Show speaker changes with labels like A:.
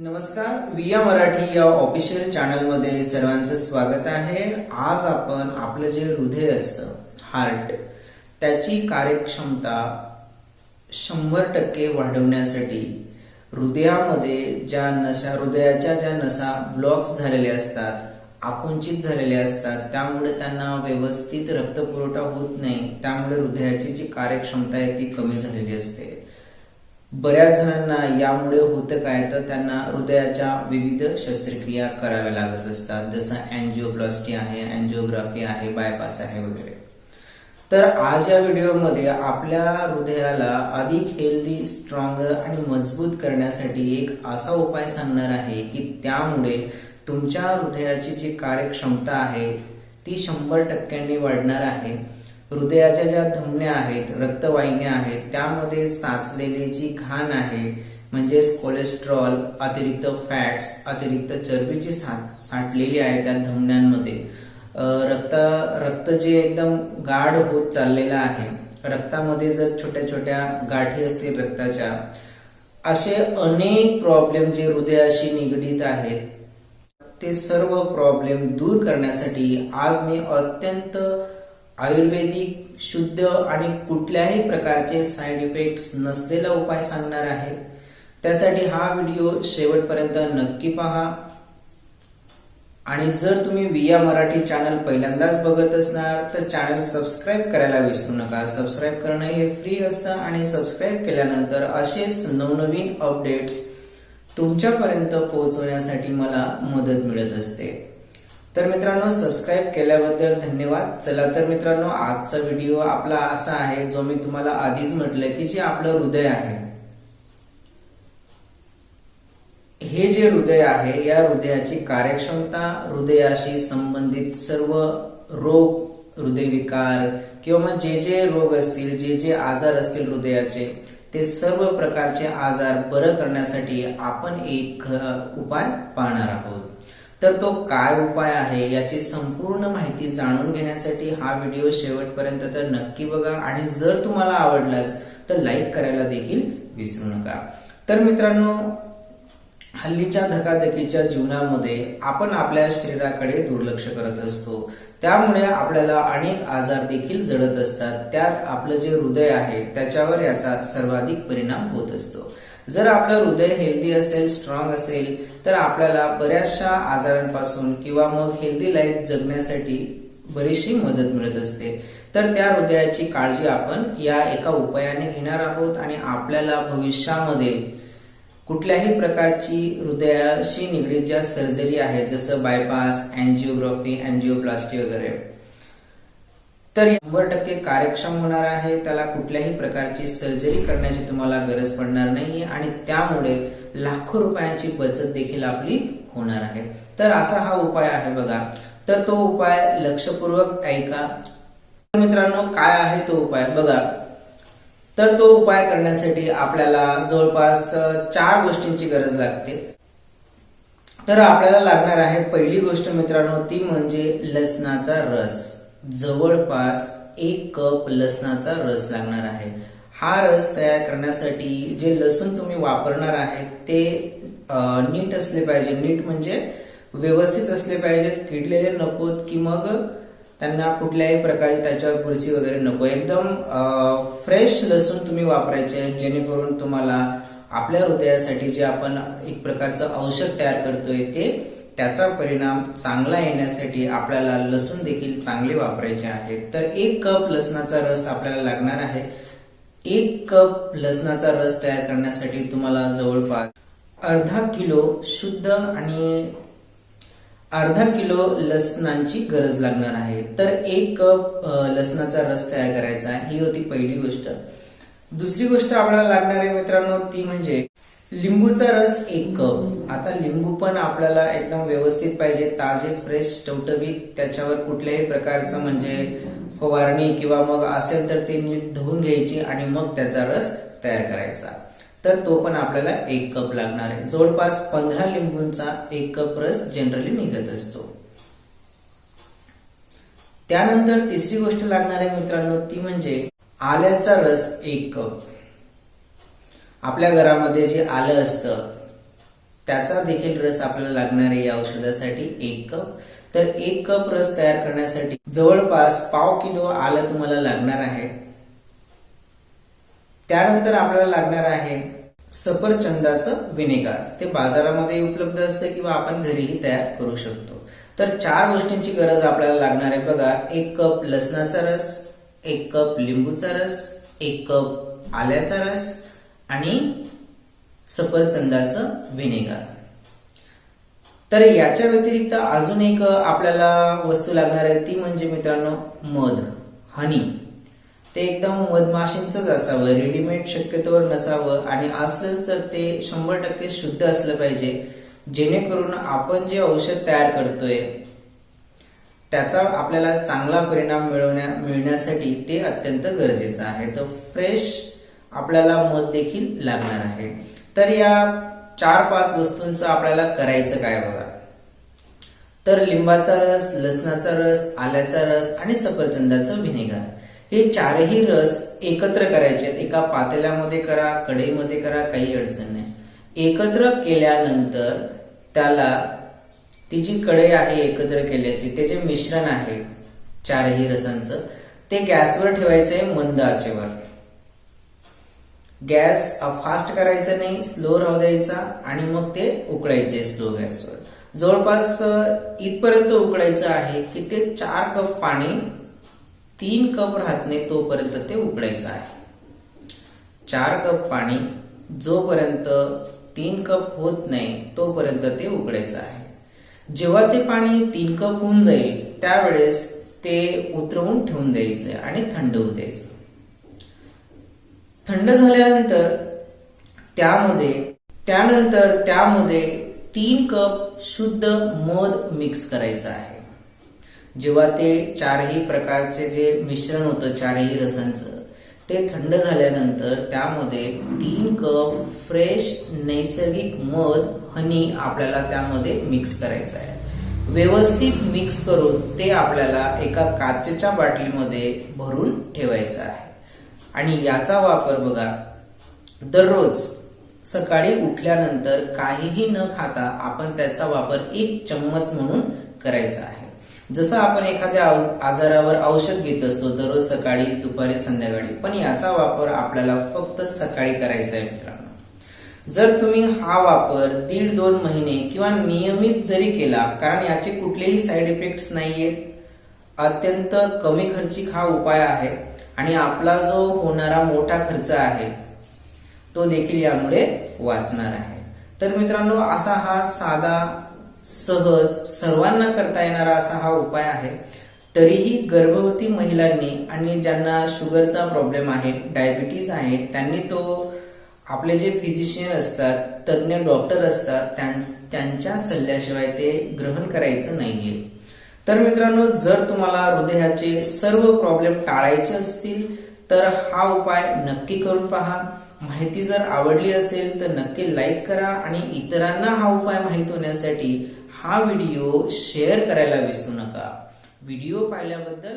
A: नमस्कार विया मराठी या ऑफिशियल चॅनलमध्ये सर्वांचं स्वागत आहे. आज आपण आपलं जे हृदय असतं हार्ट त्याची कार्यक्षमता शंभर टक्के वाढवण्यासाठी हृदयामध्ये ज्या नशा हृदयाच्या ज्या नसा ब्लॉक झालेल्या असतात आकुंचित झालेल्या असतात त्यामुळे त्यांना व्यवस्थित रक्तपुरवठा होत नाही त्यामुळे हृदयाची जी कार्यक्षमता आहे ती कमी झालेली असते. बऱ्याच जणांना यामुळे होतं काय तर त्यांना हृदयाच्या विविध शस्त्रक्रिया कराव्या लागत असतात. जसं अँजिओप्लास्टी आहे अँजिओग्राफी आहे बायपास आहे वगैरे. तर आज या व्हिडिओमध्ये आपल्या हृदयाला अधिक हेल्दी स्ट्रॉंग आणि मजबूत करण्यासाठी एक असा उपाय सांगणार आहे की त्यामुळे तुमच्या हृदयाची जी कार्यक्षमता आहे ती शंभर टक्क्यांनी वाढणार आहे. हृदयाच्या ज्या धमन्या आहेत रक्तवाहिन्या आहेत त्यामध्ये साचलेली जी घाण आहे म्हणजेच कोलेस्ट्रॉल अतिरिक्त फॅट्स अतिरिक्त चरबीची साठ साठलेली आहे त्या धमन्यांमध्ये रक्त रक्त जे एकदम गाढ होत चाललेलं आहे रक्तामध्ये जर छोट्या छोट्या गाठी असतील रक्ताच्या असे अनेक प्रॉब्लेम जे हृदयाशी निगडीत आहेत ते सर्व प्रॉब्लेम दूर करण्यासाठी आज मी अत्यंत आयुर्वेदिक शुद्ध आणि कुठल्याही प्रकारचे साईड इफेक्ट्स नसलेला उपाय सांगणार आहे. त्यासाठी हा व्हिडिओ शेवटपर्यंत नक्की पहा. आणि जर तुम्ही विया मराठी चॅनल पहिल्यांदाच बघत असणार तर चॅनल सबस्क्राईब करायला विसरू नका. सबस्क्राईब करणं हे फ्री असतं आणि सबस्क्राईब केल्यानंतर असेच नवनवीन अपडेट्स तुमच्यापर्यंत पोहोचवण्यासाठी मला मदत मिळत असते. तर मित्रांनो सबस्क्राईब केल्याबद्दल धन्यवाद. चला तर मित्रांनो आजचा व्हिडिओ आपला असा आहे जो मी तुम्हाला आधीच म्हटलंय की जे आपलं हृदय आहे. हे जे हृदय आहे या हृदयाची कार्यक्षमता हृदयाशी संबंधित सर्व रोग हृदयविकार किंवा मग जे जे रोग असतील जे जे आजार असतील हृदयाचे ते सर्व प्रकारचे आजार बरं करण्यासाठी आपण एक उपाय पाहणार आहोत. तर तो काय उपाय आहे याची संपूर्ण माहिती जाणून घेण्यासाठी हा व्हिडिओ शेवटपर्यंत तर नक्की बघा. आणि जर तुम्हाला आवडलाच तर लाईक करायला देखील विसरू नका. तर मित्रांनो हल्लीच्या धकाधकीच्या जीवनामध्ये आपण आपल्या शरीराकडे दुर्लक्ष करत असतो. त्यामुळे आपल्याला अनेक आजार देखील जडत असतात. त्यात आपलं जे हृदय आहे त्याच्यावर याचा सर्वाधिक परिणाम होत असतो. जर आपलं हृदय हेल्दी असेल स्ट्रॉंग असेल तर आपल्याला बऱ्याचशा आजारांपासून किंवा मग हेल्दी लाईफ जगण्यासाठी बरीचशी मदत मिळत असते. तर त्या हृदयाची काळजी आपण या एका उपायाने घेणार आहोत आणि आपल्याला भविष्यामध्ये कुठल्याही प्रकारची हृदयाशी निगडीत ज्या सर्जरी आहेत जसं बायपास अँजिओग्राफी अँजिओप्लास्टी वगैरे तर शंभर टक्के कार्यक्षम होणार आहे. त्याला कुठल्याही प्रकारची सर्जरी करण्याची तुम्हाला गरज पडणार नाही आणि त्यामुळे लाखो रुपयांची बचत देखील आपली होणार आहे. तर असा हा उपाय आहे बघा. तर तो उपाय लक्षपूर्वक ऐका. मित्रांनो काय आहे तो उपाय? बघा. तर तो उपाय करण्यासाठी आपल्याला जवळपास चार गोष्टींची गरज लागते. तर आपल्याला लागणार आहे पहिली गोष्ट मित्रांनो ती म्हणजे लसणाचा रस. जवळपास एक कप लसणाचा रस लागणार आहे. हा रस तयार करण्यासाठी जे लसूण तुम्ही वापरणार आहे ते नीट असले पाहिजे. नीट म्हणजे व्यवस्थित असले पाहिजेत किडलेले नकोत की मग त्यांना कुठल्याही प्रकारे त्याच्यावर बुरशी वगैरे नको. एकदम फ्रेश लसूण तुम्ही वापरायचे जेणेकरून तुम्हाला आपल्या हृदयासाठी जे आपण एक प्रकारचं औषध तयार करतोय ते त्याचा परिणाम चांगला येण्यासाठी आपल्याला लसूण देखील चांगले वापरायचे आहेत. तर एक कप लसणाचा रस आपल्याला लागणार आहे. एक कप लसणाचा रस तयार करण्यासाठी तुम्हाला जवळपास अर्धा किलो शुद्ध आणि अर्धा किलो लसणांची गरज लागणार आहे. तर एक कप लसणाचा रस तयार करायचा. आहे ही होती पहिली गोष्ट. दुसरी गोष्ट आपल्याला लागणार आहे मित्रांनो ती म्हणजे लिंबूचा रस एक कप. आता लिंबू पण आपल्याला एकदम व्यवस्थित पाहिजे. ताजे फ्रेश टवटवीत. त्याच्यावर कुठल्याही प्रकारचं म्हणजे फवारणी किंवा मग असेल तर ते नीट धुवून घ्यायची आणि मग त्याचा रस तयार करायचा. तर तो पण आपल्याला एक कप लागणार आहे. जवळपास पंधरा लिंबूंचा एक कप रस जनरली निघत असतो. त्यानंतर तिसरी गोष्ट लागणार आहे मित्रांनो ती म्हणजे आल्याचा रस एक कप. आपल्या घरामध्ये जे आलं असतं त्याचा देखील रस आपल्याला लागणार आहे या औषधासाठी. एक कप. तर एक कप रस तयार करण्यासाठी जवळपास पाव किलो आलं तुम्हाला लागणार आहे. त्यानंतर आपल्याला लागणार आहे सफरचंदाचं विनेगार. ते बाजारामध्ये उपलब्ध असतं किंवा आपण घरीही तयार करू शकतो. तर चार गोष्टींची गरज आपल्याला लागणार आहे. बघा एक कप लसणाचा रस एक कप लिंबूचा रस एक कप आल्याचा रस आणि सफरचंदाचं व्हिनेगर तर याच्या व्यतिरिक्त अजून एक आपल्याला वस्तू लागणार आहे ती म्हणजे मित्रांनो मध हनी ते एकदम मधमाशींचंच असावं रेडीमेड शक्यतोवर नसावं आणि असलंच तर ते शंभर टक्के शुद्ध असलं पाहिजे जेणेकरून आपण जे औषध तयार करतोय त्याचा आपल्याला चांगला परिणाम मिळवण्या मिळण्यासाठी ते अत्यंत गरजेचं आहे. तर फ्रेश आपल्याला मध देखील लागणार आहे. तर या चार पाच वस्तूंचं आपल्याला करायचं काय बघा? तर लिंबाचा रस लसणाचा रस आल्याचा रस आणि सफरचंदाचं व्हिनेगर. हे चारही रस एकत्र करायचे आहेत. एका पातेल्यामध्ये करा कढईमध्ये करा काही अडचण नाही. एकत्र केल्यानंतर त्याला ती जी कढई आहे एकत्र केल्याची ते जे मिश्रण आहे चारही रसांचं ते गॅसवर ठेवायचंय मंद आचेवर. गॅस फास्ट करायचा नाही स्लो राहू द्यायचा आणि मग ते उकळायचे स्लो गॅसवर. जवळपास इथपर्यंत उकळायचं आहे की ते चार कप पाणी तीन कप राहत नाही तोपर्यंत ते उकळायचं आहे. चार कप पाणी जोपर्यंत तीन कप होत नाही तोपर्यंत ते उकळायचं आहे. जेव्हा ते पाणी तीन कप होऊन जाईल त्यावेळेस ते उतरवून ठेवून द्यायचं आणि थंड होऊ द्यायचं. थंड झाल्यानंतर त्यामध्ये त्यानंतर त्यामध्ये तीन कप शुद्ध मध मिक्स करायचं आहे. जेव्हा ते चारही प्रकारचे जे मिश्रण होतं चारही रसांचं ते थंड झाल्यानंतर त्यामध्ये तीन कप फ्रेश नैसर्गिक मध हनी आपल्याला त्यामध्ये मिक्स करायचं आहे. व्यवस्थित मिक्स करून ते आपल्याला एका काचेच्या बाटलीमध्ये भरून ठेवायचं आहे. आणि याचा वापर बघा दररोज सकाळी उठल्यानंतर काहीही न खाता आपण त्याचा वापर एक चम्मच म्हणून करायचा आहे. जसं आपण एखाद्या आजारावर औषध घेत असतो दररोज सकाळी दुपारी संध्याकाळी पण याचा वापर आपल्याला फक्त सकाळी करायचा आहे मित्रांनो. जर तुम्ही हा वापर दीड दोन महिने किंवा नियमित जरी केला कारण याचे कुठलेही साईड इफेक्ट्स नाहीयेत अत्यंत कमी खर्चिक हा उपाय आहे आणि आपला जो होणारा मोठा खर्च आहे तो देखील यामुळे वाचणार आहे. तर मित्रांनो असा हा साधा सहज सर्वांना करता येणारा असा हा उपाय आहे. तरीही गर्भवती महिलांनी आणि ज्यांना शुगरचा प्रॉब्लेम आहे डायबिटीज आहे त्यांनी तो आपले जे फिजिशियन असतात तज्ज्ञ डॉक्टर असतात त्यांच्या सल्ल्याशिवाय ते ग्रहण करायचं नाहीये. तर मित्रांनो जर तुम्हाला हृदयाचे सर्व प्रॉब्लेम टाळायचे असतील तर हा उपाय नक्की करून पहा. माहिती जर आवडली असेल तर नक्की लाईक करा आणि इतरांना हा उपाय माहीत होण्यासाठी हा व्हिडिओ शेअर करायला विसरू नका. व्हिडिओ पाहिल्याबद्दल